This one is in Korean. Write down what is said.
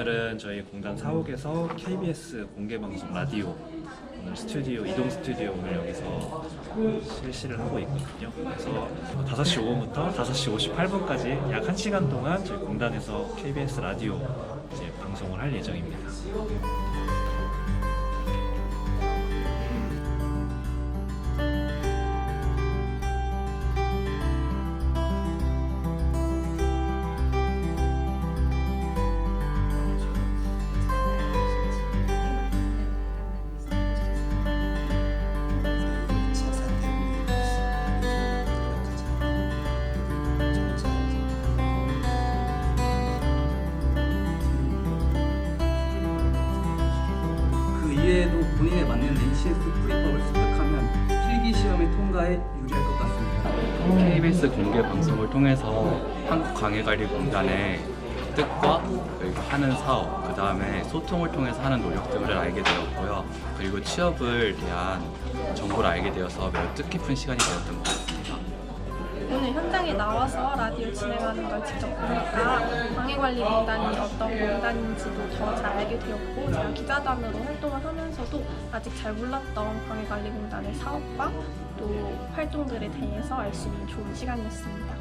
오늘은 저희 공단 사옥에서 KBS 공개방송 라디오 오늘 스튜디오 이동 스튜디오 오늘 여기서 실시를 하고 있거든요. 그래서 5시 5분부터 5시 58분까지 약 1시간 동안 저희 공단에서 KBS 라디오 이제 방송을 할 예정입니다. 그 이외에도 본인에 맞는 NCS 풀이법을 습득하면 필기 시험의 통과에 유리할 것 같습니다. KBS 공개 방송을 통해서 한국광해관리공단의 뜻과 그리고 하는 사업, 그 다음에 소통을 통해서 하는 노력 들을 알게 되었고요. 그리고 취업을 대한 정보를 알게 되어서 매우 뜻깊은 시간이 되었던 것 같습니다. 오늘 현장에 나와서 라디오 진행하는 걸 직접 보니까 방해관리공단이 어떤 공단인지도 더 잘 알게 되었고 제가 기자단으로 활동을 하면서도 아직 잘 몰랐던 방해관리공단의 사업과 또 활동들에 대해서 알 수 있는 좋은 시간이었습니다.